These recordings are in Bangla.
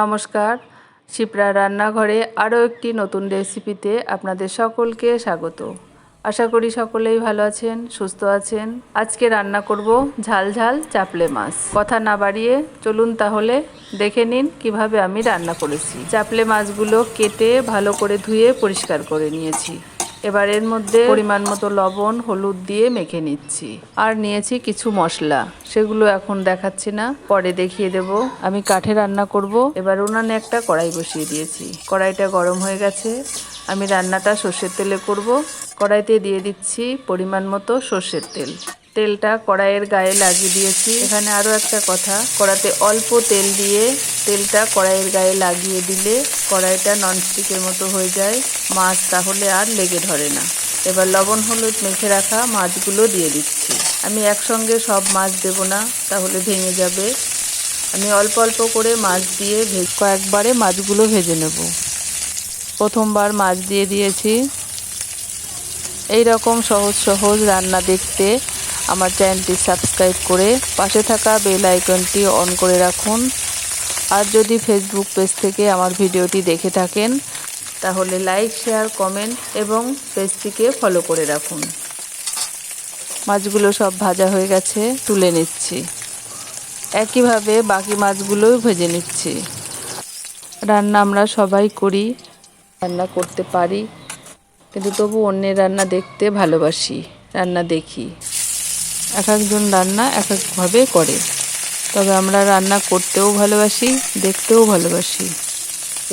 নমস্কার। শিপ্রা রান্নাঘরে আরও একটি নতুন রেসিপিতে আপনাদের সকলকে স্বাগত। আশা করি সকলেই ভালো আছেন, সুস্থ আছেন। আজকে রান্না করব ঝাল ঝাল চাপলে মাছ। কথা না বাড়িয়ে চলুন তাহলে দেখে নিন কীভাবে আমি রান্না করেছি। চাপলে মাছগুলো কেটে ভালো করে ধুয়ে পরিষ্কার করে নিয়েছি। এবার এর মধ্যে পরিমাণ মতো লবণ, হলুদ দিয়ে মেখে নিচ্ছি। আর নিয়েছি কিছু মশলা। সেগুলো এখন দেখাচ্ছি না। পরে দেখিয়ে দেব। আমি কাঠে রান্না করব। এবার উনানে একটা কড়াই বসিয়ে দিয়েছি। কড়াইটা গরম হয়ে গেছে। আমি রান্নাটা সর্ষের তেলে করব। কড়াইতে দিয়ে দিচ্ছি পরিমাণ মতো সর্ষের তেল। তেলটা কড়াইয়ের গায়ে লাগিয়ে দিয়েছি। এখানে আরও একটা কথা। কড়াতে অল্প তেল দিয়ে তেলটা কড়াইয়ের গায়ে লাগিয়ে দিলে কড়াইটা ননস্টিকের মতো হয়ে যায়। মাছ তাহলে আর লেগে ধরে না। এবার লবণ, হলুদ মেখে রাখা মাছগুলো দিয়ে দিচ্ছি। আমি একসঙ্গে সব মাছ দেব না, তাহলে ভেঙে যাবে। আমি অল্প অল্প করে মাছ দিয়ে কয়েকবারে মাছগুলো ভেজে নেব। প্রথমবার মাছ দিয়ে দিয়েছি। এই রকম সহজ সহজ রান্না দেখতে আমার চ্যানেলটি সাবস্ক্রাইব করে পাশে থাকা বেল আইকনটি অন করে রাখুন। আর যদি ফেসবুক পেজ থেকে আমার ভিডিওটি দেখে থাকেন, তাহলে লাইক শেয়ার কমেন্ট এবং পেজটিকে ফলো করে রাখুন। মাছগুলো সব ভাজা হয়ে গেছে, তুলে নিচ্ছি। একইভাবে বাকি মাছগুলোও ভেজে নিচ্ছি। রান্না আমরা সবাই করি, রান্না করতে পারি, কিন্তু তবু অন্যের রান্না দেখতে ভালোবাসি, রান্না দেখি। এক একজন রান্না এক একভাবে করে। তবে আমরা রান্না করতেও ভালোবাসি, দেখতেও ভালোবাসি।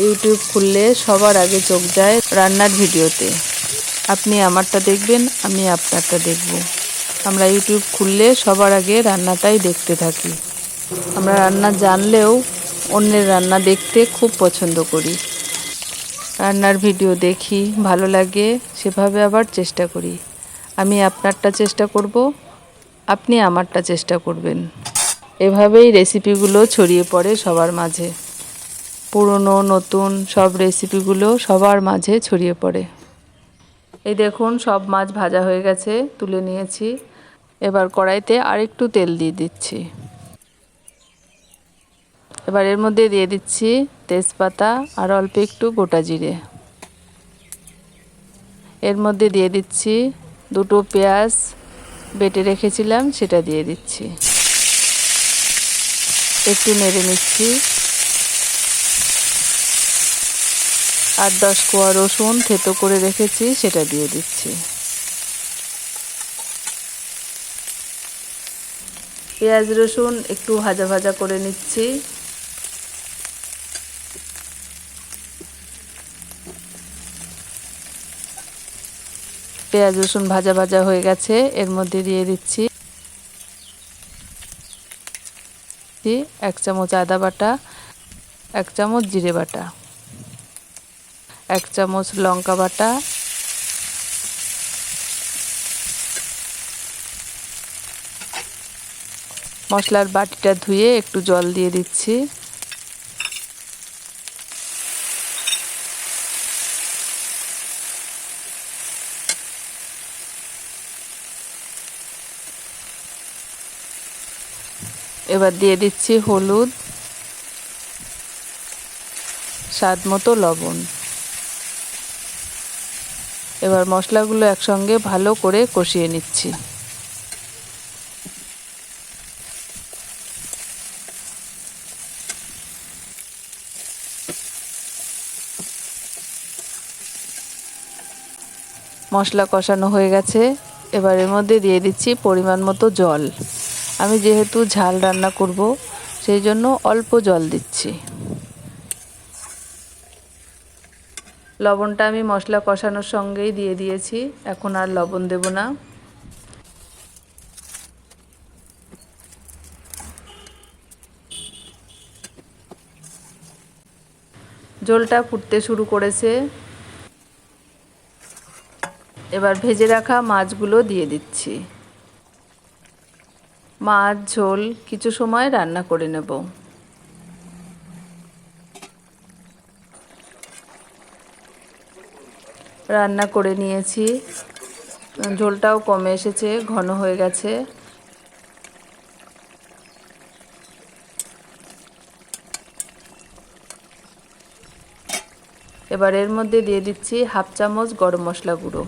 ইউটিউব খুললে সবার আগে চোখ যায় রান্নার ভিডিওতে। আপনি আমারটা দেখবেন, আমি আপনারটা দেখব। আমরা ইউটিউব খুললে সবার আগে রান্নাটাই দেখতে থাকি। আমরা রান্না জানলেও অন্যের রান্না দেখতে খুব পছন্দ করি। রান্নার ভিডিও দেখি, ভালো লাগে, সেভাবে আবার চেষ্টা করি। আমি আপনারটা চেষ্টা করব, আপনি আমারটা চেষ্টা করবেন। এভাবেই রেসিপিগুলো ছড়িয়ে পড়ে সবার মাঝে। পুরনো, নতুন সব রেসিপিগুলো সবার মাঝে ছড়িয়ে পড়ে। এই দেখুন, সব মাছ ভাজা হয়ে গেছে, তুলে নিয়েছি। এবার কড়াইতে আরেকটু তেল দিয়ে দিচ্ছি। এবার এর মধ্যে দিয়ে দিচ্ছি তেজপাতা আর অল্প একটু গোটা জিরে। এর মধ্যে দিয়ে দিচ্ছি দুটো পেঁয়াজ, বেটে রেখেছিলাম, সেটা দিয়ে দিচ্ছি। একটু নেড়ে নিচ্ছি। আর দশ কোয়া রসুন থেতো করে রেখেছি, সেটা দিয়ে দিচ্ছি। পেঁয়াজ রসুন একটু ভাজা ভাজা করে নিচ্ছি। পেঁয়াজ রসুন ভাজা ভাজা হয়ে গেছে, এর মধ্যে দিয়ে দিচ্ছি এক চামচ আদা বাটা, এক চামচ জিরে বাটা, এক চামচ লঙ্কা বাটা, মশলার বাটিটা ধুয়ে একটু জল দিয়ে দিচ্ছি। এবার দিয়ে দিচ্ছি হলুদ, স্বাদ মতো লবণ। এবার মশলাগুলো একসঙ্গে ভালো করে কষিয়ে নিচ্ছি। মশলা কষানো হয়ে গেছে। এবার এর মধ্যে দিয়ে দিচ্ছি পরিমাণ মতো জল। আমি যেহেতু ঝাল রান্না করব, সেই জন্য অল্প জল দিচ্ছি। লবণটা আমি মশলা কষানোর সঙ্গেই দিয়ে দিয়েছি, এখন আর লবণ দেব না। জলটা ফুটতে শুরু করেছে। এবার ভেজে রাখা মাছগুলো দিয়ে দিচ্ছি। মাছ, ঝোল কিছু সময় রান্না করে নেব। রান্না করে নিয়েছি। ঝোলটাও কমে এসেছে, ঘন হয়ে গেছে। এবার এর মধ্যে দিয়ে দিচ্ছি হাফ চামচ গরম মশলা গুঁড়ো।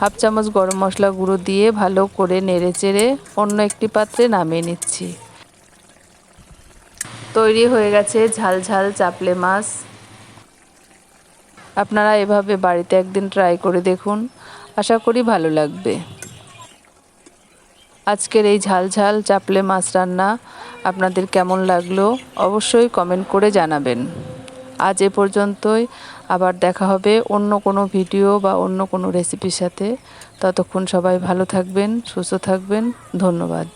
হাফ চামচ গরম মশলা গুঁড়ো দিয়ে ভালো করে নেড়ে চেড়ে অন্য একটি পাত্রে নামিয়ে নিচ্ছি। তৈরি হয়ে গেছে ঝাল ঝাল চাপলে মাছ। আপনারা এভাবে বাড়িতে একদিন ট্রাই করে দেখুন। আশা করি ভালো লাগবে। আজকের এই ঝাল ঝাল চাপলে মাছ রান্না আপনাদের কেমন লাগল অবশ্যই কমেন্ট করে জানাবেন। আজ এ পর্যন্তই। আবার দেখা হবে অন্য কোনো ভিডিও বা অন্য কোনো রেসিপির সাথে। ততক্ষণ সবাই ভালো থাকবেন, সুস্থ থাকবেন। ধন্যবাদ।